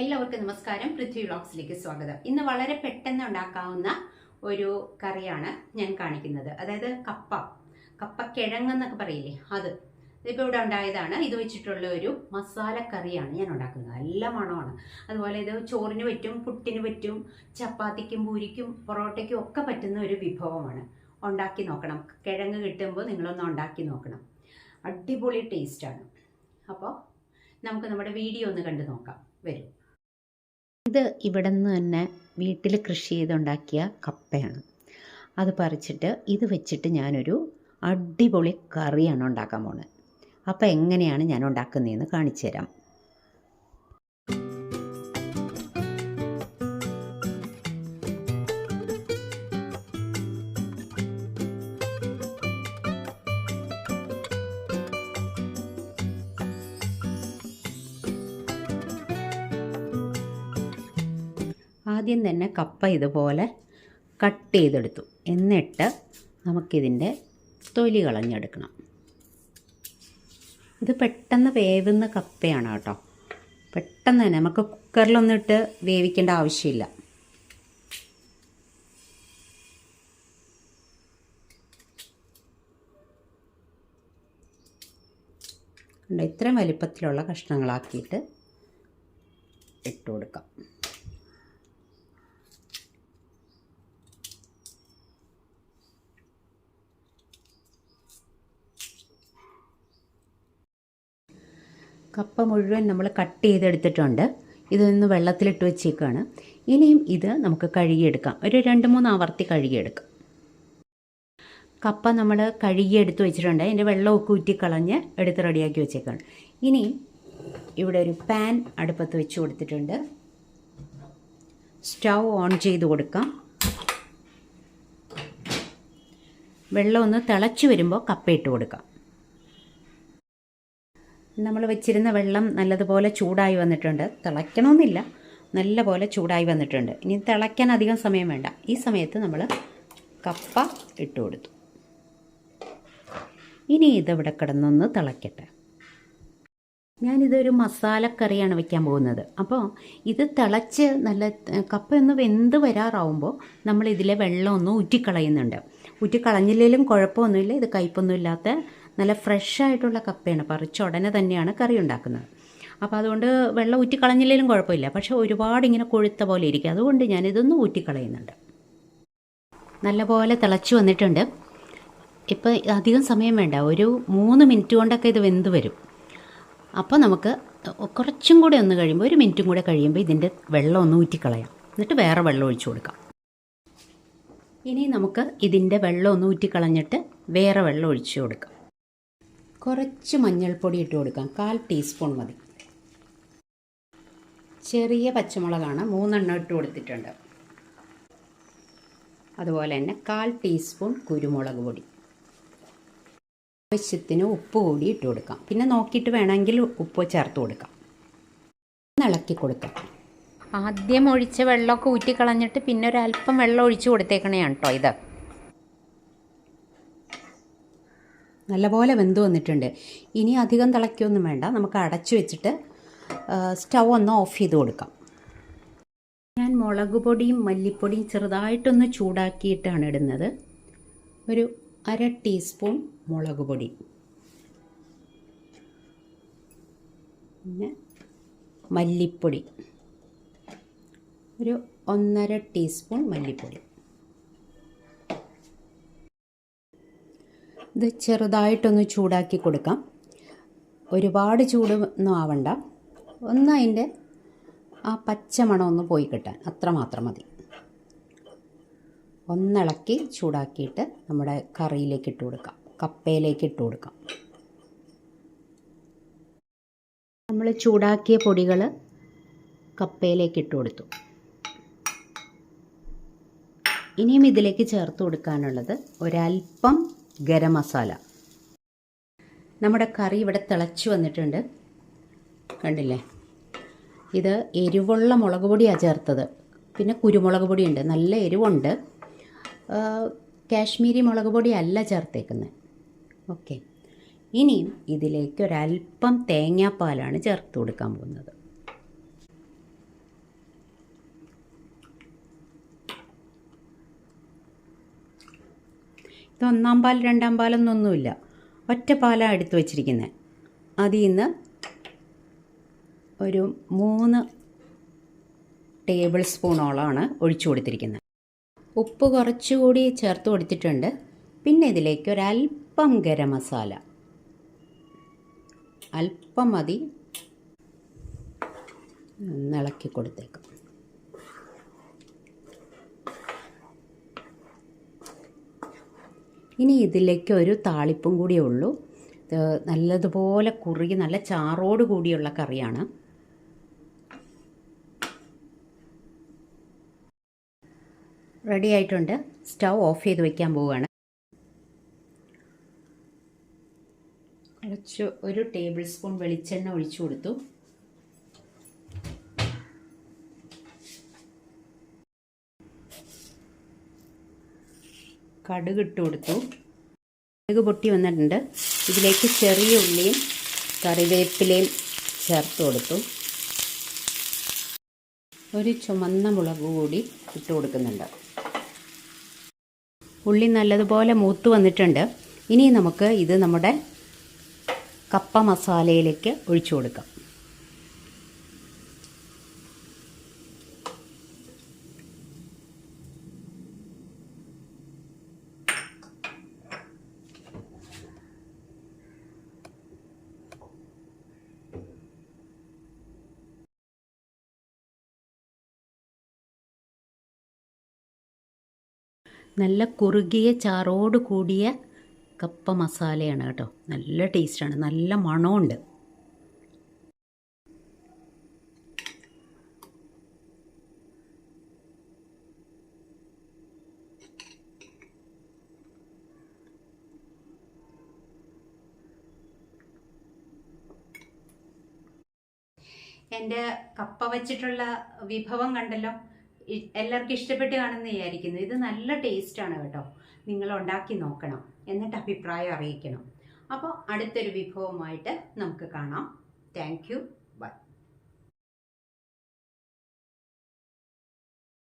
എല്ലാവർക്കും നമസ്കാരം. പൃഥ്വി വ്ളോഗ്സിലേക്ക് സ്വാഗതം. ഇന്ന് വളരെ പെട്ടെന്ന് ഉണ്ടാക്കാവുന്ന ഒരു കറിയാണ് ഞാൻ കാണിക്കുന്നത്. അതായത് കപ്പ. കപ്പ കിഴങ്ങെന്നൊക്കെ പറയില്ലേ? അത്. ഇതിപ്പോൾ ഇവിടെ ഉണ്ടായതാണ്. ഇത് വെച്ചിട്ടുള്ള ഒരു മസാല കറിയാണ് ഞാൻ ഉണ്ടാക്കുന്നത്. നല്ല മണമാണ്. അതുപോലെ ഇത് ചോറിന് പറ്റും പുട്ടിന് പറ്റും ചപ്പാത്തിക്കും പൂരിക്കും പൊറോട്ടയ്ക്കും ഒക്കെ പറ്റുന്ന ഒരു വിഭവമാണ്. ഉണ്ടാക്കി നോക്കണം. കിഴങ്ങ് കിട്ടുമ്പോൾ നിങ്ങളൊന്ന് ഉണ്ടാക്കി നോക്കണം. അടിപൊളി ടേസ്റ്റാണ് അപ്പോൾ നമുക്ക് നമ്മുടെ വീഡിയോ ഒന്ന് കണ്ടു നോക്കാം. വരും. ഇത് ഇവിടെ നിന്ന് തന്നെ വീട്ടിൽ കൃഷി ചെയ്തുണ്ടാക്കിയ കപ്പയാണ്. അത് പറിച്ചിട്ട് ഇത് വെച്ചിട്ട് ഞാനൊരു അടിപൊളി കറിയാണ് ഉണ്ടാക്കാൻ പോണത്. അപ്പോൾ എങ്ങനെയാണ് ഞാൻ ഉണ്ടാക്കുന്നതെന്ന് കാണിച്ചു തരാം ആദ്യം തന്നെ കപ്പ ഇതുപോലെ കട്ട് ചെയ്തെടുത്തു. എന്നിട്ട് നമുക്കിതിന്റെ തൊലി കളഞ്ഞെടുക്കണം. ഇത് പെട്ടെന്ന് വേവുന്ന കപ്പയാണ് കേട്ടോ. പെട്ടെന്ന് തന്നെ നമുക്ക് കുക്കറിലൊന്നും ഇട്ട് വേവിക്കേണ്ട ആവശ്യമില്ല. ഇത്രയും വലിപ്പത്തിലുള്ള കഷ്ണങ്ങളാക്കിയിട്ട് ഇട്ട് കൊടുക്കാം. കപ്പ മുഴുവൻ നമ്മൾ കട്ട് ചെയ്തെടുത്തിട്ടുണ്ട്. ഇതൊന്ന് വെള്ളത്തിലിട്ട് വെച്ചേക്കാണ്. ഇനിയും ഇത് നമുക്ക് കഴുകിയെടുക്കാം. ഒരു രണ്ട് മൂന്ന് ആവർത്തി കഴുകിയെടുക്കാം. കപ്പ നമ്മൾ കഴുകിയെടുത്ത് വെച്ചിട്ടുണ്ട്. അതിന്റെ വെള്ളമൊക്കെ ഊറ്റിക്കളഞ്ഞ് എടുത്ത് റെഡിയാക്കി വെച്ചേക്കാണ്. ഇനി ഇവിടെ ഒരു പാൻ അടുപ്പത്ത് വെച്ച് കൊടുത്തിട്ടുണ്ട്. സ്റ്റൗ ഓൺ ചെയ്ത് കൊടുക്കാം. വെള്ളം ഒന്ന് തിളച്ച് വരുമ്പോൾ കപ്പ ഇട്ട് കൊടുക്കാം. നമ്മൾ വെച്ചിരുന്ന വെള്ളം നല്ലതുപോലെ ചൂടായി വന്നിട്ടുണ്ട്. തിളയ്ക്കണമെന്നില്ല. നല്ലപോലെ ചൂടായി വന്നിട്ടുണ്ട്. ഇനി തിളയ്ക്കാൻ അധികം സമയം വേണ്ട. ഈ സമയത്ത് നമ്മൾ കപ്പ ഇട്ട് കൊടുത്തു. ഇനി ഇതവിടെ കിടന്നൊന്ന് തിളയ്ക്കട്ടെ. ഞാനിതൊരു മസാലക്കറിയാണ് വയ്ക്കാൻ പോകുന്നത്. അപ്പോൾ ഇത് തിളച്ച് നല്ല കപ്പ ഒന്ന് വെന്ത് വരാറാവുമ്പോൾ നമ്മൾ ഇതിലെ വെള്ളം ഒന്ന് ഊറ്റിക്കളയുന്നുണ്ട്. ഊറ്റിക്കളഞ്ഞില്ലെങ്കിലും കുഴപ്പമൊന്നുമില്ല. ഇത് കയ്പൊന്നുമില്ലാത്ത നല്ല ഫ്രഷ് ആയിട്ടുള്ള കപ്പയാണ്. പറിച്ച ഉടനെ തന്നെയാണ് കറി ഉണ്ടാക്കുന്നത്. അപ്പോൾ അതുകൊണ്ട് വെള്ളം ഊറ്റിക്കളഞ്ഞില്ലെങ്കിലും കുഴപ്പമില്ല. പക്ഷേ ഒരുപാട് ഇങ്ങനെ കൊഴുത്ത പോലെ ഇരിക്കും. അതുകൊണ്ട് ഞാനിതൊന്ന് ഊറ്റിക്കളയുന്നുണ്ട്. നല്ലപോലെ തിളച്ച് വന്നിട്ടുണ്ട്. ഇപ്പോൾ അധികം സമയം വേണ്ട. ഒരു മൂന്ന് മിനിറ്റ് കൊണ്ടൊക്കെ ഇത് വെന്ത് വരും. അപ്പോൾ നമുക്ക് കുറച്ചും കൂടെ ഒന്ന് കഴിയുമ്പോൾ ഒരു മിനിറ്റും കൂടെ കഴിയുമ്പോൾ ഇതിന്റെ വെള്ളം ഒന്ന് ഊറ്റിക്കളയാം. എന്നിട്ട് വേറെ വെള്ളം ഒഴിച്ചു കൊടുക്കാം. ഇനി നമുക്ക് ഇതിന്റെ വെള്ളം ഒന്ന് ഊറ്റിക്കളഞ്ഞിട്ട് വേറെ വെള്ളം ഒഴിച്ചു കൊടുക്കാം. കുറച്ച് മഞ്ഞൾപ്പൊടി ഇട്ട് കൊടുക്കാം. കാൽ ടീസ്പൂൺ മതി. ചെറിയ പച്ചമുളകാണ്. മൂന്നെണ്ണം ഇട്ട് കൊടുത്തിട്ടുണ്ട്. അതുപോലെ തന്നെ കാൽ ടീസ്പൂൺ കുരുമുളക് പൊടി. ആവശ്യത്തിന് ഉപ്പ് കൂടി ഇട്ട് കൊടുക്കാം. പിന്നെ നോക്കിയിട്ട് വേണമെങ്കിൽ ഉപ്പ് ചേർത്ത് കൊടുക്കാം. ഇളക്കി കൊടുക്കാം. ആദ്യം ഒഴിച്ച വെള്ളമൊക്കെ ഊറ്റിക്കളഞ്ഞിട്ട് പിന്നെ ഒരല്പം വെള്ളം ഒഴിച്ച് കൊടുത്തേക്കണേ കേട്ടോ ഇത്. നല്ലപോലെ വെന്ത് വന്നിട്ടുണ്ട്. ഇനി അധികം തിളയ്ക്കൊന്നും വേണ്ട. നമുക്ക് അടച്ചു വെച്ചിട്ട് സ്റ്റൗ ഒന്ന് ഓഫ് ചെയ്ത് കൊടുക്കാം. ഞാൻ മുളക് പൊടിയും മല്ലിപ്പൊടിയും ചെറുതായിട്ടൊന്ന് ചൂടാക്കിയിട്ടാണ് ഇടുന്നത്. ഒരു അര ടീസ്പൂൺ മുളക് പൊടി പിന്നെ മല്ലിപ്പൊടി. ഒരു ഒന്നര ടീസ്പൂൺ മല്ലിപ്പൊടി. ഇത് ചെറുതായിട്ടൊന്ന് ചൂടാക്കി കൊടുക്കാം. ഒരുപാട് ചൂട് ഒന്നും ആവണ്ട. ഒന്ന് അതിന്റെ ആ പച്ചമണം ഒന്ന് പോയി കിട്ടാൻ. അത്ര മാത്രം മതി. ഒന്നിളക്കി ചൂടാക്കിയിട്ട് നമ്മുടെ കറിയിലേക്ക് ഇട്ട് കൊടുക്കാം. കപ്പയിലേക്ക് ഇട്ട് കൊടുക്കാം. നമ്മൾ ചൂടാക്കിയ പൊടികൾ കപ്പയിലേക്ക് ഇട്ട് കൊടുത്തു. ഇനിയും ഇതിലേക്ക് ചേർത്ത് കൊടുക്കാനുള്ളത് ഒരൽപ്പം ഗരം മസാല. നമ്മുടെ കറി ഇവിടെ തിളച്ച് വന്നിട്ടുണ്ട്. കണ്ടില്ലേ? ഇത് എരിവുള്ള മുളക് പൊടിയാണ് ചേർത്തത്. പിന്നെ കുരുമുളക് പൊടിയുണ്ട്. നല്ല എരിവുണ്ട്. കാശ്മീരി മുളക് പൊടി അല്ല ചേർത്തേക്കുന്നത് ഓക്കെ. ഇനിയും ഇതിലേക്ക് ഒരല്പം തേങ്ങാപ്പാലാണ് ചേർത്ത് കൊടുക്കാൻ പോകുന്നത്. ഇത് ഒന്നാം പാൽ രണ്ടാം പാലൊന്നൊന്നുമില്ല ഒറ്റ പാലാണ് എടുത്തു വച്ചിരിക്കുന്നത് അതിൽ നിന്ന് ഒരു മൂന്ന് ടേബിൾ സ്പൂണോളമാണ് ഒഴിച്ചു കൊടുത്തിരിക്കുന്നത് ഉപ്പ് കുറച്ചുകൂടി ചേർത്ത് കൊടുത്തിട്ടുണ്ട്. പിന്നെ ഇതിലേക്ക് ഒരല്പം ഗരം മസാല. അല്പം മതി. ഇളക്കി കൊടുത്തേക്കും. ഇനി ഇതിലേക്ക് ഒരു താളിപ്പും കൂടിയേ ഉള്ളൂ. നല്ലതുപോലെ കുറുകി നല്ല ചാറോട് കൂടിയുള്ള കറിയാണ്. റെഡി ആയിട്ടുണ്ട്. സ്റ്റൗ ഓഫ് ചെയ്ത് വയ്ക്കാൻ പോവുകയാണ്. കുറച്ച് ഒരു ടേബിൾ സ്പൂൺ വെളിച്ചെണ്ണ ഒഴിച്ചു കൊടുത്തു. കടുക് ഇട്ട് കൊടുത്തു കടുക് പൊട്ടി വന്നിട്ടുണ്ട്. ഇതിലേക്ക് ചെറിയ ഉള്ളിയും കറിവേപ്പിലയും ചേർത്ത് കൊടുത്തു. ഒരു ചുമന്ന മുളക് കൂടി ഇട്ട് കൊടുക്കുന്നുണ്ട്. ഉള്ളി നല്ലതുപോലെ മൂത്ത് വന്നിട്ടുണ്ട്. ഇനി നമുക്ക് ഇത് നമ്മുടെ കപ്പ മസാലയിലേക്ക് ഒഴിച്ചു കൊടുക്കാം. നല്ല കുറുകിയ ചാറോട് കൂടിയ കപ്പ മസാലയാണ് കേട്ടോ. നല്ല ടേസ്റ്റാണ്. നല്ല മണമുണ്ട്. എന്റെ കപ്പ വച്ചിട്ടുള്ള വിഭവം കണ്ടല്ലോ. എല്ലാവർക്കും ഇഷ്ടപ്പെട്ട് കാണുമെന്ന് വിചാരിക്കുന്നു. ഇത് നല്ല ടേസ്റ്റാണ് കേട്ടോ. നിങ്ങൾ ഉണ്ടാക്കി നോക്കണം. എന്നിട്ട് അഭിപ്രായം അറിയിക്കണം. അപ്പോൾ അടുത്തൊരു വിഭവമായിട്ട് നമുക്ക് കാണാം. താങ്ക്